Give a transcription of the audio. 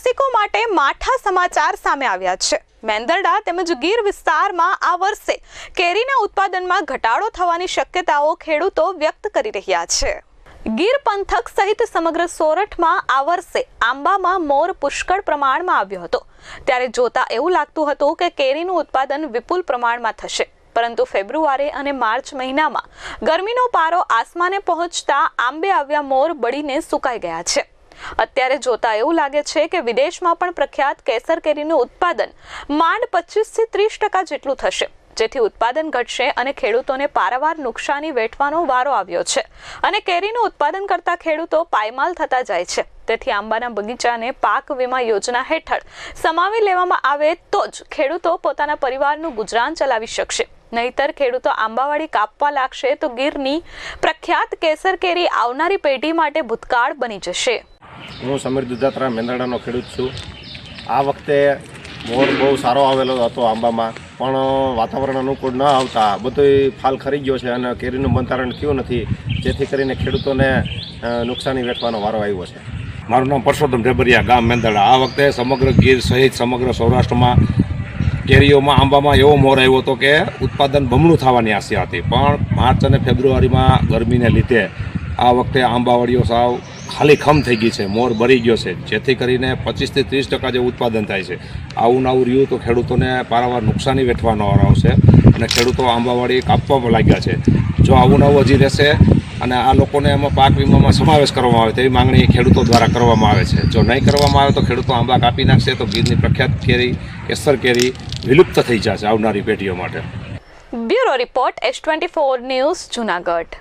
રસિકો માટે માઠા સમાચાર સામે આવ્યા છે. મેંદરડા તેમજ ગીર વિસ્તારમાં આ વર્ષે કેરીના ઉત્પાદનમાં ઘટાડો થવાની શક્યતાઓ ખેડૂતો વ્યક્ત કરી રહ્યા છે. ગીર પંથક સહિત સમગ્ર સોરઠમાં આ વર્ષે આંબામાં મોર પુષ્કળ પ્રમાણમાં આવ્યો હતો. ત્યારે જોતા એવું લાગતું હતું કે કેરીનું ઉત્પાદન વિપુલ પ્રમાણમાં થશે. પરંતુ ફેબ્રુઆરી અને માર્ચ મહિનામાં ગરમીનો પારો આસમાને પહોંચતા આંબે આવ્યા મોર બળીને સુકાઈ ગયા છે. અત્યારે જોતા એવું લાગે છે કે વિદેશમાં પણ પ્રખ્યાત કેસર કેરીનું ઉત્પાદન માંડ પચીસથી ત્રીસ ટકા જેટલું થશે. જેથી ઉત્પાદન ઘટશે અને ખેડૂતોને પારાવાર નુકસાની વેઠવાનો વારો આવ્યો છે. અને કેરીનું ઉત્પાદન કરતા ખેડૂતો પાયમાલ થતા જાય છે. તેથી આંબાના બગીચાને પાક વીમા યોજના હેઠળ સમાવી લેવામાં આવે તો જ ખેડૂતો પોતાના પરિવારનું ગુજરાન ચલાવી શકશે. નહીતર ખેડૂતો આંબાવાડી કાપવા લાગશે તો ગીરની પ્રખ્યાત કેસર કેરી આવનારી પેઢી માટે ભૂતકાળ બની જશે. હું સમીર દુધાત્રા મેંદરડાનો ખેડૂત છું. આ વખતે મોર બહુ સારો આવેલો હતો આંબામાં, પણ વાતાવરણ અનુકૂળ ન આવતા બધોય ફાલ ખરી ગયો છે અને કેરીનું બંધારણ થયું નથી, જેથી કરીને ખેડૂતોને નુકસાની વેઠવાનો વારો આવ્યો છે. મારું નામ પરસોત્તમ ઢેબરિયા, ગામ મેંદરડા. આ વખતે સમગ્ર ગીર સહિત સમગ્ર સૌરાષ્ટ્રમાં કેરીઓમાં, આંબામાં એવો મોર આવ્યો હતો કે ઉત્પાદન બમણું થવાની આશા હતી. પણ માર્ચ અને ફેબ્રુઆરીમાં ગરમીને લીધે આ વખતે આંબાવાડીઓ સાવ ખાલી ખમ થઈ ગઈ છે, મોર બળી ગયો છે. જેથી કરીને પચીસથી ત્રીસ ટકા જે ઉત્પાદન થાય છે. આવું નવું રહ્યું તો ખેડૂતોને પારાવાર નુકસાની વેઠવાનો આવશે અને ખેડૂતો આંબાવાડી કાપવામાં લાગ્યા છે. જો આવું નવું હજી રહેશે અને આ લોકોને એમાં પાક વીમામાં સમાવેશ કરવામાં આવે તેવી માંગણી ખેડૂતો દ્વારા કરવામાં આવે છે. જો નહીં કરવામાં આવે તો ખેડૂતો આંબા કાપી નાખશે તો ગીરની પ્રખ્યાત કેરી, કેસર કેરી વિલુપ્ત થઈ જશે આવનારી પેઢીઓ માટે. Bureau report S twenty four news Junagadh.